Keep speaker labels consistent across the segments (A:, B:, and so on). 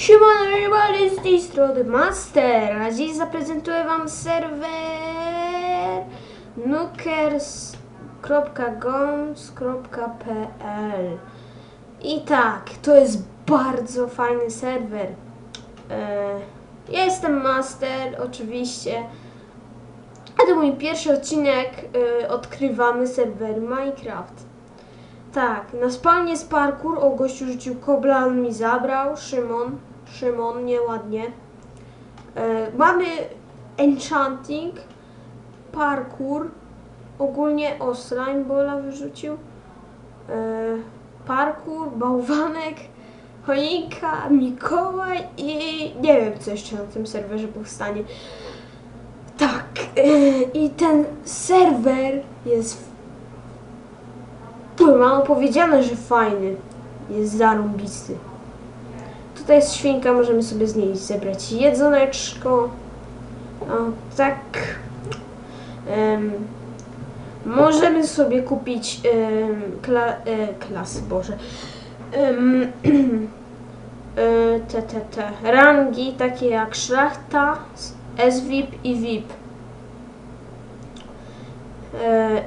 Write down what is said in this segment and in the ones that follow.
A: Siemano, rywale z tej strony Master, a dziś zaprezentuję wam serwer nukers.gons.pl I tak, to jest bardzo fajny serwer. E, Ja jestem Master, oczywiście. A to mój pierwszy odcinek, e, odkrywamy serwer Minecraft. Tak, na spalnie z parkour, o gościu rzucił kobla, on mi zabrał, Szymon, Szymon, nieładnie. E, mamy enchanting, parkour, ogólnie o slime bola wyrzucił, e, parkour, bałwanek, choinka, Mikołaj i nie wiem co jeszcze na tym serwerze powstanie. Tak, e, i ten serwer jest Mam powiedziane, że fajny. Jest zarąbisty. Tutaj jest świnka, możemy sobie z niej zebrać jedzoneczko. O, tak. Em, możemy sobie kupić em, kla, e, klasy, Boże. E, te, te, te rangi, takie jak szlachta, SVIP i VIP. E,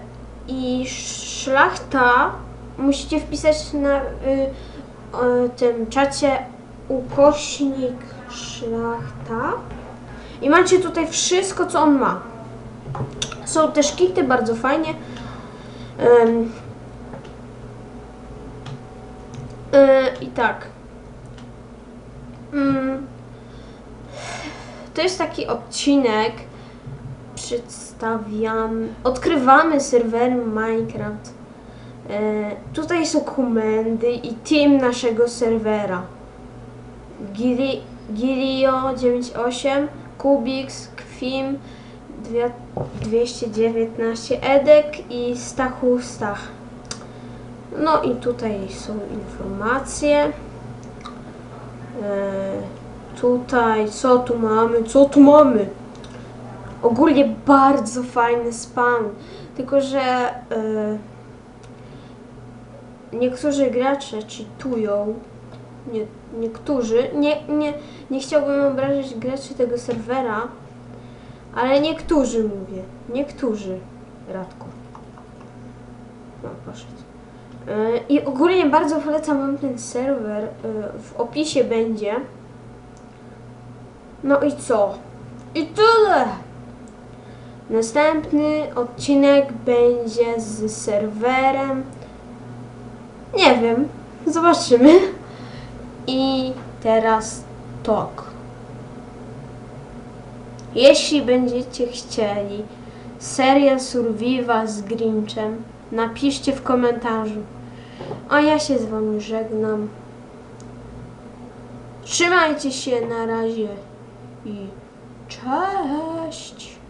A: i szlachta musicie wpisać na y, tym czacie ukośnik szlachta i macie tutaj wszystko co on ma. Są też kity bardzo fajnie. Y, I tak. Ym, to jest taki odcinek, przedstawiam, odkrywamy serwer Minecraft. E, tutaj są komendy i team naszego serwera. Giri, Girio 98, Kubix, Kwim dwie- 219, Edek i Stachu Stach. No i tutaj są informacje. E, tutaj, co tu mamy, co tu mamy? Ogólnie bardzo fajny spam, tylko że e, niektórzy gracze cheatują, nie, niektórzy, nie, nie, nie chciałbym obrażać graczy tego serwera, ale niektórzy mówię, niektórzy, Radku. No, poszedł. I ogólnie bardzo polecam wam ten serwer, e, w opisie będzie. No i co? I tyle! Następny odcinek będzie z serwerem. Nie wiem, zobaczymy. I teraz tok. Jeśli będziecie chcieli serial Survival z Grinchem, napiszcie w komentarzu. A ja się z wami żegnam. Trzymajcie się na razie i cześć!